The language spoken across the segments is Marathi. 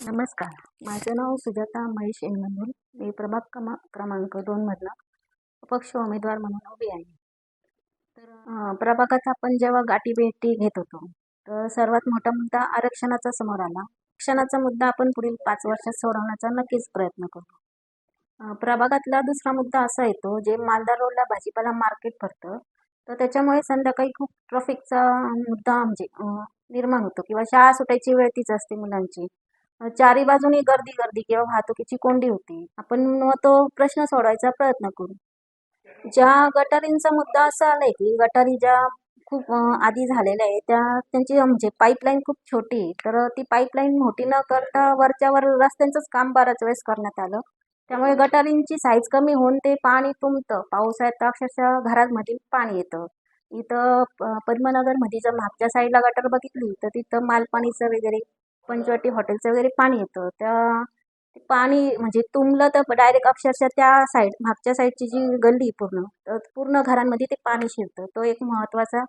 नमस्कार. माझं नाव सुजाता महेश इंगमनूर मी प्रभाग क्रमा क्रमांक दोनमधला अपक्ष उमेदवार म्हणून उभी आहे. तर प्रभागात आपण जेव्हा गाठीभेटी घेत होतो तर सर्वात मोठा मुद्दा आरक्षणाचा समोर आला. आरक्षणाचा मुद्दा आपण पुढील पाच वर्षात सोडवण्याचा नक्कीच प्रयत्न करू. प्रभागातला दुसरा मुद्दा असा येतो जे मालदार रोडला भाजीपाला मार्केट भरतं तर त्याच्यामुळे संध्याकाळी खूप ट्रॉफिकचा मुद्दा म्हणजे निर्माण होतो किंवा शाळा सुटायची वेळ तीच असते मुलांची. चारी बाजूनी गर्दी गर्दी किंवा वाहतुकीची कोंडी होती. आपण मग तो प्रश्न सोडवायचा प्रयत्न करू. ज्या गटारींचा मुद्दा असा आलाय की गटारी ज्या खूप आधी झालेल्या आहे त्या त्यांची म्हणजे पाईपलाईन खूप छोटी आहे. तर ती पाईपलाईन मोठी न करता वरच्यावर रस्त्यांचंच काम बऱ्याच वेळेस करण्यात आलं. त्यामुळे गटारींची साईज कमी होऊन ते पाणी तुंबतं. पावसाळ्यात तर अक्षरशः घरामध्ये पाणी येतं. इथं प- पद्मनगरमध्ये जर मागच्या साईडला गटर बघितली तर तिथं मालपाणीचं वगैरे पंचवटी हॉटेलचं वगैरे पाणी येतं त्या पाणी म्हणजे तुंबलं तर डायरेक्ट अक्षरशः त्या साईड मागच्या साईडची जी गल्ली आहे पूर्ण तर पूर्ण घरांमध्ये ते पाणी शिरतं. तो एक महत्त्वाचा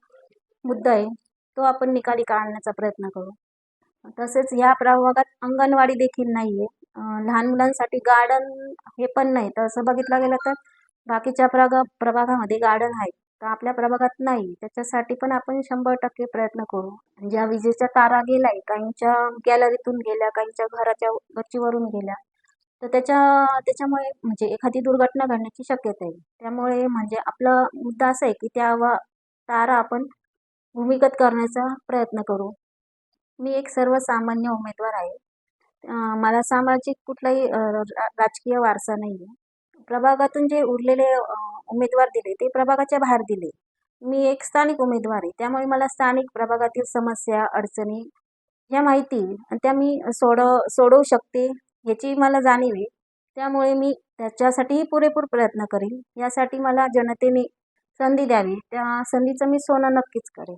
मुद्दा आहे. तो आपण निकाली काढण्याचा प्रयत्न करू. तसेच ह्या प्रभागात अंगणवाडी देखील नाही आहे लहान मुलांसाठी गार्डन हे पण नाही. तर असं बघितलं गेलं तर बाकीच्या प्रगा प्रभागामध्ये गार्डन आहे तर आपल्या प्रभागात नाही. त्याच्यासाठी पण आपण शंभर टक्के प्रयत्न करू. ज्या विजेच्या तारा गेलाय काहींच्या गॅलरीतून गेल्या काहींच्या घराच्या गच्चीवरून गेल्या तर त्याच्या त्याच्यामुळे म्हणजे एखादी दुर्घटना घडण्याची शक्यता आहे. त्यामुळे म्हणजे आपला मुद्दा असा आहे की त्या वा तारा आपण भूमिगत करण्याचा प्रयत्न करू. मी एक सर्वसामान्य उमेदवार आहे. मला सामाजिक कुठलाही राजकीय वारसा नाही आहे प्रभागातून जे उरलेले उमेदवार दिले ते प्रभागाच्या बाहेर दिले. मी एक स्थानिक उमेदवार आहे. त्यामुळे मला स्थानिक प्रभागातील समस्या अडचणी ह्या माहिती आणि त्या मी सोडव सोडवू शकते ह्याची मला जाणीव आहे. त्यामुळे मी त्याच्यासाठीही पुरेपूर प्रयत्न करेन. यासाठी मला जनतेने संधी द्यावी. त्या संधीचं मी सोनं नक्कीच करेन.